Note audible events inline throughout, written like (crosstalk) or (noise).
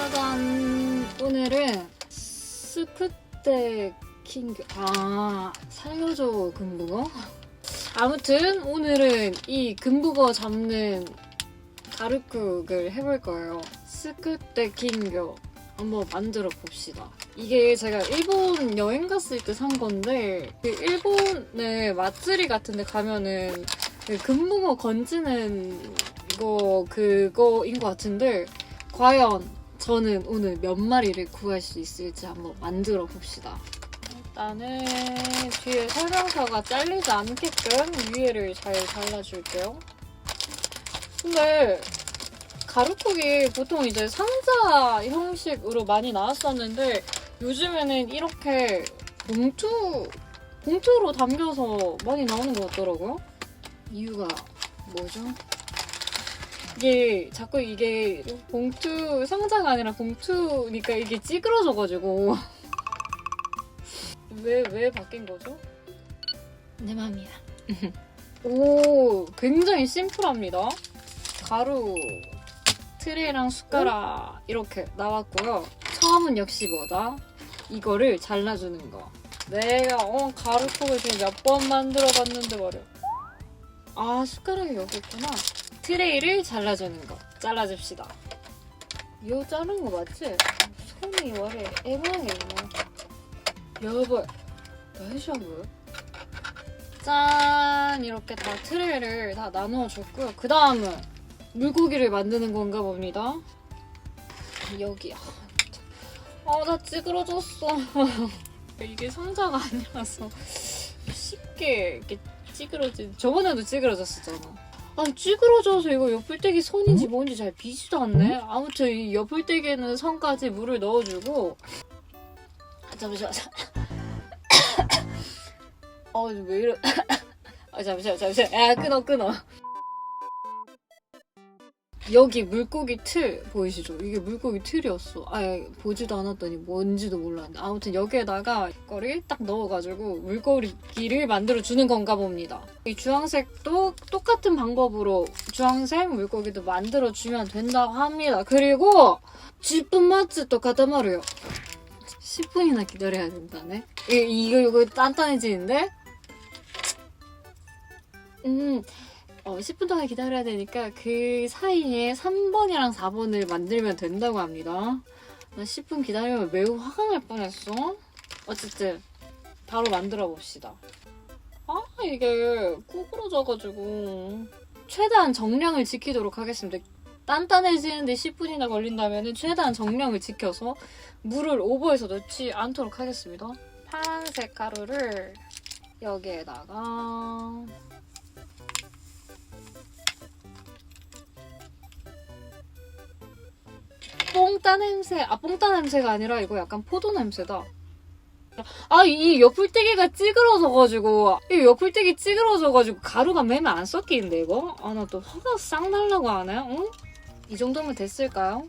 짜잔! 오늘은 스크테 킹, 아, 살려줘, 금붕어? 아무튼, 오늘은 이 금붕어 잡는 가르쿡을 해볼 거예요. 스크테 킹교. 한번 만들어 봅시다. 이게 제가 일본 여행 갔을 때 산 건데, 그 일본의 마츠리 같은 데 가면은 그 금붕어 건지는 이거, 그거인 것 같은데, 과연 저는 오늘 몇 마리를 구할 수 있을지 한번 만들어 봅시다. 일단은 뒤에 설명서가 잘리지 않게끔 위에를 잘 잘라줄게요. 근데 가루톡이 보통 이제 상자 형식으로 많이 나왔었는데 요즘에는 이렇게 봉투 봉투로 담겨서 많이 나오는 것 같더라고요. 이유가 뭐죠? 이게 자꾸 이게 봉투 상자가 아니라 봉투니까 이게 찌그러져가지고 (laughs) 왜 왜 바뀐 거죠? 내 맘이야. 오 굉장히 심플합니다. 가루 트레이랑 숟가락 이렇게 나왔고요. 처음은 역시 뭐다? 이거를 잘라주는 거. 내가 어 가루통을 지금 몇 번 만들어봤는데 말이야. 아 숟가락이 여기 있구나. 트레이를 잘라주는 거. 잘라줍시다. 요 자른 거 맞지? 손이 원래 애매하게 있네. 여보, 나해셔브 짠! 이렇게 다 트레이를 다 나누어줬고요. 그 다음은 물고기를 만드는 건가 봅니다. 여기. 아, 나 찌그러졌어. (laughs) 이게 상자가 아니라서 (laughs) 쉽게 이렇게 찌그러진. 저번에도 찌그러졌었잖아. 아, 찌그러져서 이거 옆불떼기 손인지 뭔지 잘 비지도 않네. 아무튼 이 옆불떼기에는 선까지 물을 넣어주고. 아, 잠시만. (coughs) 어, 왜 이래. (coughs) 아, 잠시만, 잠시만. 야, 끊어, 끊어. 여기 물고기 틀 보이시죠? 이게 물고기 틀이었어. 아 보지도 않았더니 뭔지도 몰랐는데 아무튼 여기에다가 이거를 딱 넣어가지고 물고기를 만들어 주는 건가 봅니다. 이 주황색도 똑같은 방법으로 주황색 물고기도 만들어 주면 된다고 합니다. 그리고 10분 맞지 또 가다마루요. 10분이나 기다려야 된다네. 이, 이거 이거 단단해지는데? 음. 어, 10분 동안 기다려야 되니까 그 사이에 3번이랑 4번을 만들면 된다고 합니다. 나 10분 기다리면 매우 화가 날 뻔했어. 어쨌든 바로 만들어 봅시다. 아 이게 구부러져가지고 최대한 정량을 지키도록 하겠습니다. 단단해지는데 10분이나 걸린다면 최대한 정량을 지켜서 물을 오버해서 넣지 않도록 하겠습니다. 파란색 가루를 여기에다가 뽕따 냄새, 아 뽕따 냄새가 아니라 이거 약간 포도 냄새다. 아, 이 옆불떼기가 찌그러져가지고, 이 옆불떼기 찌그러져가지고 가루가 매면 안 섞이는데, 이거? 아, 나 또 화가 싹 날라고 하네, 응? 이 정도면 됐을까요?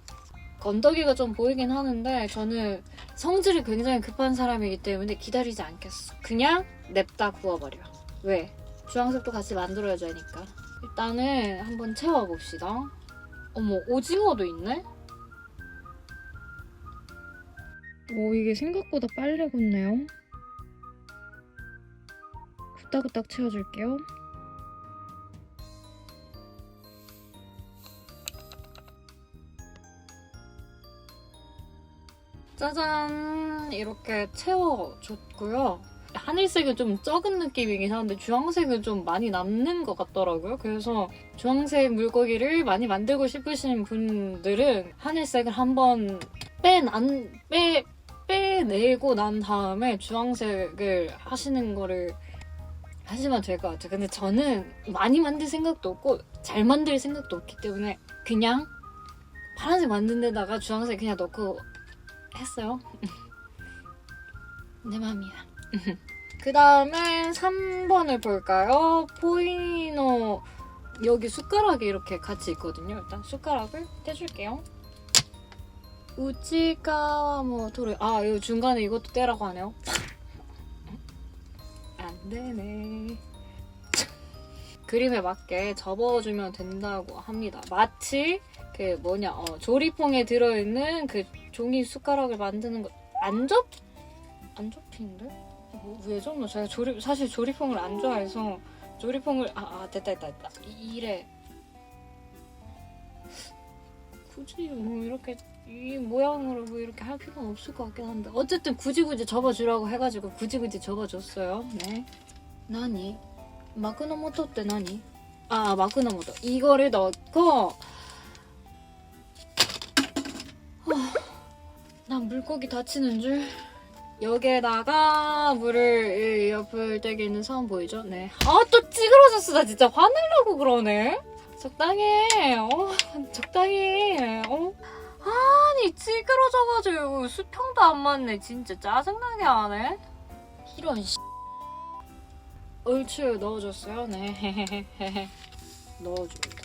건더기가 좀 보이긴 하는데, 저는 성질이 굉장히 급한 사람이기 때문에 기다리지 않겠어. 그냥 냅다 구워버려. 왜? 주황색도 같이 만들어야지 하니까. 일단은 한번 채워봅시다. 어머, 오징어도 있네? 오 이게 생각보다 빨리 굳네요. 후딱후딱 채워줄게요. 짜잔 이렇게 채워줬고요. 하늘색은 좀 적은 느낌이긴 한데 주황색은 좀 많이 남는 것 같더라고요. 그래서 주황색 물고기를 많이 만들고 싶으신 분들은 하늘색을 한번 빼난 빼 빼내고 난 다음에 주황색을 하시는 거를 하시면 될 것 같아요. 근데 저는 많이 만들 생각도 없고 잘 만들 생각도 없기 때문에 그냥 파란색 만든 데다가 주황색 그냥 넣고 했어요. (laughs) 내 맘이야. (laughs) 그 다음에 3번을 볼까요? 포이노 여기 숟가락이 이렇게 같이 있거든요. 일단 숟가락을 떼줄게요. 우치가 뭐 도레 아 이거 중간에 이것도 떼라고 하네요. 안 되네. 그림에 맞게 접어주면 된다고 합니다. 마치 그 뭐냐 어, 조리퐁에 들어있는 그 종이 숟가락을 만드는 거안 접? 안 접히는데? 뭐, 왜 접나? 제가 조리 사실 조리퐁을 안 좋아해서 조리퐁을 아, 아 됐다 됐다 됐다 이, 이래 굳이 뭐 이렇게 이 모양으로 뭐 이렇게 할 필요는 없을 것 같긴 한데 어쨌든 굳이 굳이 접어주라고 해가지고 굳이 굳이 접어줬어요. 네. 나니? 마크노모토 때 나니? 아 마크노모토 이거를 넣고 하, 난 물고기 다치는 줄 여기에다가 물을 이 옆을 떼게 있는 사람 보이죠? 네. 아 또 찌그러졌어 나 진짜 화내려고 그러네. 적당히 해. 어 적당히 해. 어 아니 찌그러져가지고 수평도 안 맞네. 진짜 짜증나게 하네. 이런 씨. 얼추 넣어줬어요? 네. (laughs) 넣어줍니다.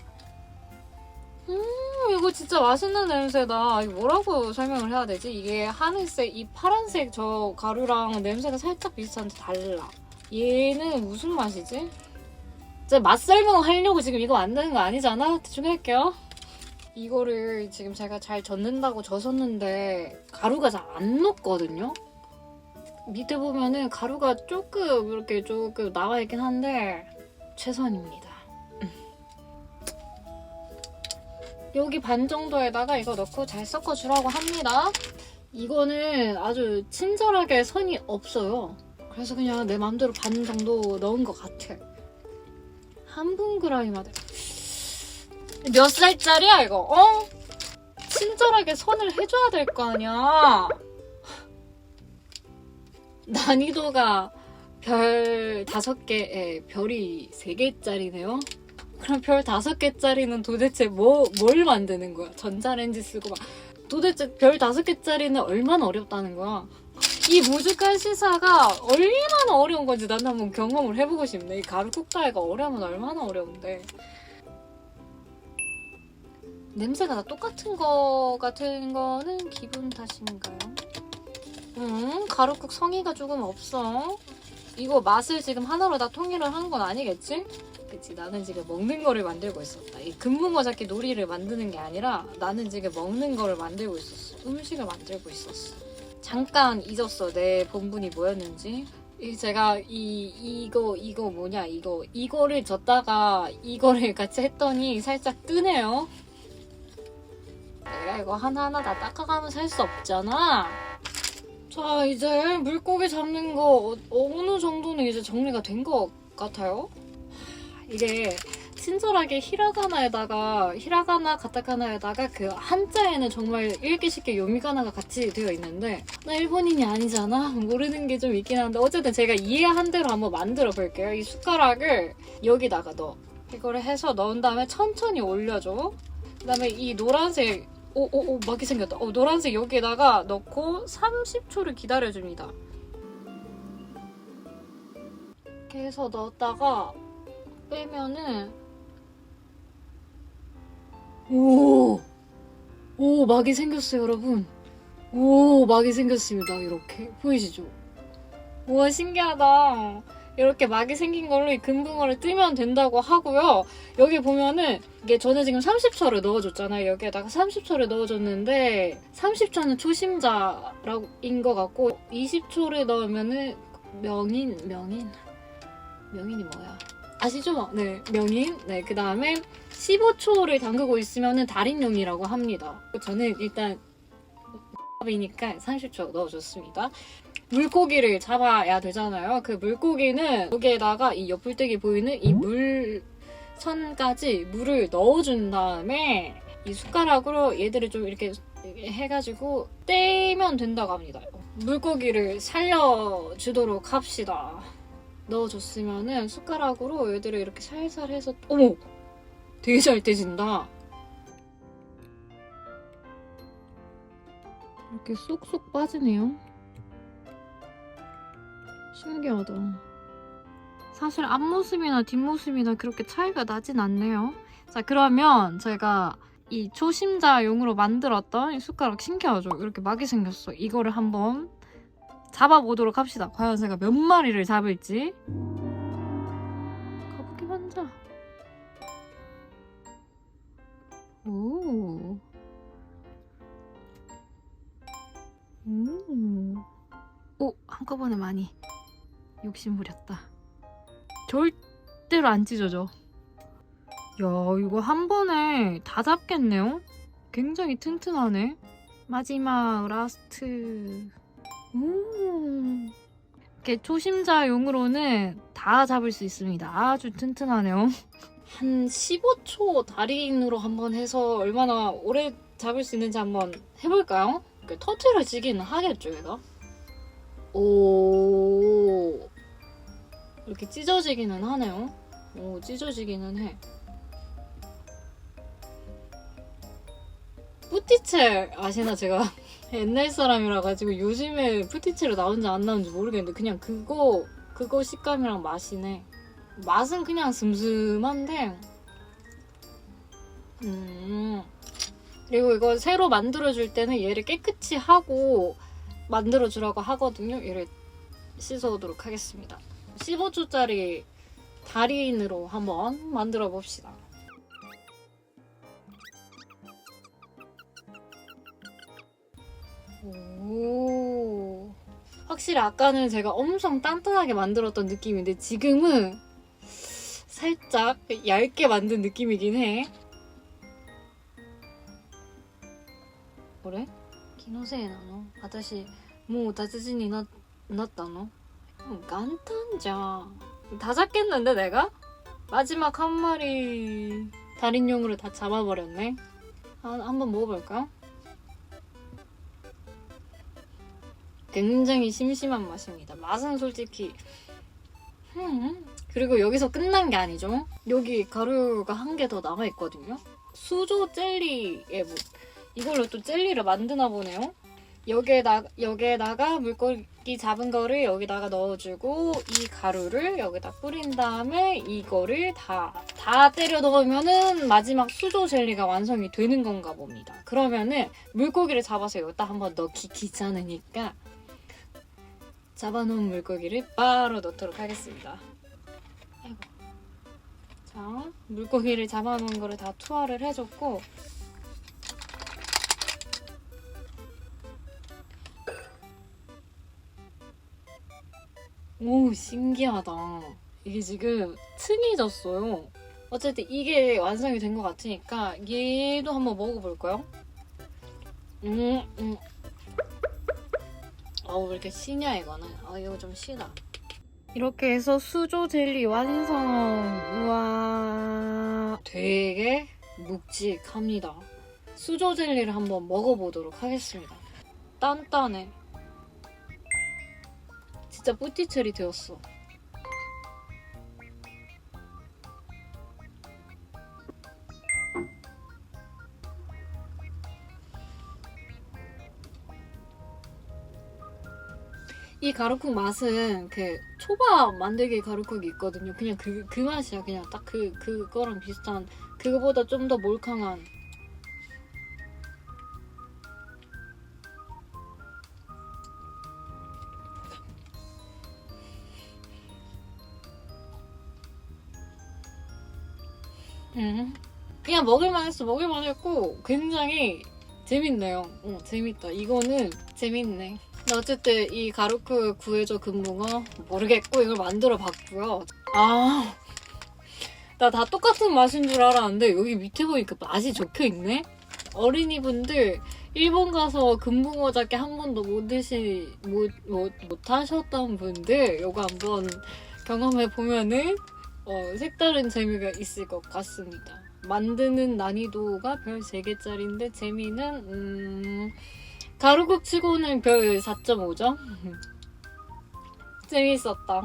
음 이거 진짜 맛있는 냄새다. 뭐라고 설명을 해야 되지? 이게 하늘색 이 파란색 저 가루랑 냄새가 살짝 비슷한데 달라. 얘는 무슨 맛이지? 진짜 맛 설명하려고 지금 이거 만드는 거 아니잖아? 대충 할게요 이거를 지금 제가 잘 젓는다고 젓었는데 가루가 잘 안 녹거든요. 밑에 보면은 가루가 조금 이렇게 조금 나와 있긴 한데 최선입니다. 음. 여기 반 정도에다가 이거 넣고 잘 섞어주라고 합니다. 이거는 아주 친절하게 선이 없어요. 그래서 그냥 내 맘대로 반 정도 넣은 것 같아. 한 분 그라이마다 몇 살짜리야 이거? 어? 친절하게 선을 해줘야 될 거 아니야. 난이도가 별 다섯 개에 별이 세 개짜리네요. 그럼 별 다섯 개짜리는 도대체 뭐 뭘 만드는 거야? 전자레인지 쓰고 막 도대체 별 다섯 개짜리는 얼마나 어렵다는 거야? 이 무죽한 시사가 얼마나 어려운 건지 난 한번 경험을 해보고 싶네. 이 가루 쿡다이가 어려우면 얼마나 어려운데. 냄새가 다 똑같은 거 같은 거는 기분 탓인가요? 음, 가루국 성의가 조금 없어. 이거 맛을 지금 하나로 다 통일을 하는 건 아니겠지? 그치, 나는 지금 먹는 거를 만들고 있었다. 이 금붕어 잡기 놀이를 만드는 게 아니라 나는 지금 먹는 거를 만들고 있었어. 음식을 만들고 있었어. 잠깐 잊었어, 내 본분이 뭐였는지. 이 제가 이 이거 이거 뭐냐 이거 이거를 젓다가 이거를 같이 했더니 살짝 뜨네요. 내가 이거 하나하나 다 닦아가면서 할 수 없잖아. 자, 이제 물고기 잡는 거 어, 느 정도는 이제 정리가 된 것 같아요. 이게 친절하게 히라가나에다가 히라가나 가타카나에다가 그 한자에는 정말 읽기 쉽게 요미가나가 같이 되어 있는데 나 일본인이 아니잖아 모르는 게 좀 있긴 한데 어쨌든 제가 이해한 대로 한번 만들어 볼게요 이 숟가락을 여기다가 넣어 이거를 해서 넣은 다음에 천천히 올려줘 그 다음에 이 노란색 오 오 오 막이 생겼다 어, 노란색 여기에다가 넣고 30초를 기다려줍니다 이렇게 해서 넣었다가 빼면은 오! 오, 막이 생겼어요, 여러분. 오, 막이 생겼습니다. 이렇게. 보이시죠? 우와, 신기하다. 이렇게 막이 생긴 걸로 이 금붕어를 뜨면 된다고 하고요. 여기 보면은 이게 저는 지금 30초를 넣어줬잖아요. 여기에다가 30초를 넣어줬는데 30초는 초심자인 것 같고 20초를 넣으면은 명인, 명인, 명인이 뭐야? 아시죠? 네, 명인. 네, 그 다음에 15초를 담그고 있으면 달인용이라고 합니다. 저는 일단 이니까 30초 넣어줬습니다. 물고기를 잡아야 되잖아요. 그 물고기는 여기에다가 이 옆불떼기 보이는 이 물선까지 물을 넣어준 다음에 이 숟가락으로 얘들을 좀 이렇게 해가지고 떼면 된다고 합니다. 물고기를 살려주도록 합시다. 넣어줬으면은 숟가락으로 얘들을 이렇게 살살 해서 어머! 되게 잘 떼진다. 이렇게 쏙쏙 빠지네요. 신기하다. 사실 앞모습이나 뒷모습이나 그렇게 차이가 나진 않네요. 자, 그러면 제가 이 초심자용으로 만들었던 이 숟가락 신기하죠? 이렇게 막이 생겼어. 이거를 한번 잡아보도록 합시다. 과연 제가 몇 마리를 잡을지. 거북이 먼저. 오. 음. 오, 한꺼번에 많이. 욕심 부렸다. 절대로 안 찢어져. 야, 이거 한 번에 다 잡겠네요? 굉장히 튼튼하네. 마지막 라스트. 오. 이렇게 초심자용으로는 다 잡을 수 있습니다. 아주 튼튼하네요. (laughs) 한 15초 달인으로 한번 해서 얼마나 오래 잡을 수 있는지 한번 해볼까요? 이렇게 터트려지기는 하겠죠, 얘가? 오. 이렇게 찢어지기는 하네요. 오, 찢어지기는 해. 뿌티첼 아시나 제가 (laughs) 옛날 사람이라 가지고 요즘에 뿌티첼로 나온지 안 나온지 모르겠는데 그냥 그거 그거 식감이랑 맛이네. 맛은 그냥 슴슴한데 음 그리고 이거 새로 만들어줄 때는 얘를 깨끗이 하고 만들어주라고 하거든요. 얘를 씻어오도록 하겠습니다. 15초짜리 달인으로 한번 만들어 봅시다. 오. 확실히 아까는 제가 엄청 단단하게 만들었던 느낌인데 지금은 살짝 얇게 만든 느낌이긴 해. 뭐래? 기노세나 너? 아저씨, 뭐, 다지진이 났, 났다 너? 간단자 다 잡겠는데 내가? 마지막 한 마리 달인용으로 다 잡아버렸네. 아, 한번 먹어볼까? 굉장히 심심한 맛입니다. 맛은 솔직히. 음, 그리고 여기서 끝난 게 아니죠? 여기 가루가 한 개 더 남아있거든요? 수조 젤리에 뭐 이걸로 또 젤리를 만드나 보네요? 여기에다, 여기에다가 물고기 잡은 거를 여기다가 넣어주고 이 가루를 여기다 뿌린 다음에 이거를 다, 다 때려 넣으면은 마지막 수조 젤리가 완성이 되는 건가 봅니다. 그러면은 물고기를 잡아서 여기다 한번 넣기 귀찮으니까 잡아놓은 물고기를 바로 넣도록 하겠습니다. 아이고. 자, 물고기를 잡아놓은 거를 다 투하를 해줬고 오, 신기하다. 이게 지금 층이 졌어요. 어쨌든 이게 완성이 된 것 같으니까 얘도 한번 먹어볼까요? 음, 음. 어우, 왜 이렇게 시냐, 이거는. 아, 이거 좀 시다. 이렇게 해서 수조 젤리 완성. 우와. 되게 묵직합니다. 수조 젤리를 한번 먹어보도록 하겠습니다. 단단해. 진짜 뿌티첼이 되었어. 이 가루국 맛은 그 초밥 만들기 가루국이 있거든요. 그냥 그, 그 맛이야. 그냥 딱 그, 그거랑 비슷한, 그거보다 좀 더 몰캉한. 음. 그냥 먹을만 했어. 먹을만 했고, 굉장히 재밌네요. 어, 재밌다. 이거는 재밌네. 어쨌든 이 가루크 구해줘 금붕어 모르겠고 이걸 만들어 봤고요. 아, 나 다 똑같은 맛인 줄 알았는데 여기 밑에 보니까 맛이 적혀 있네. 어린이분들 일본 가서 금붕어 잡기 한 번도 못 드시 못, 못, 못 하셨던 분들 이거 한번 경험해 보면은 어, 색다른 재미가 있을 것 같습니다. 만드는 난이도가 별 3개짜리인데 재미는 음, 가루국 치고는 별 4.5점? (laughs) 재밌었다.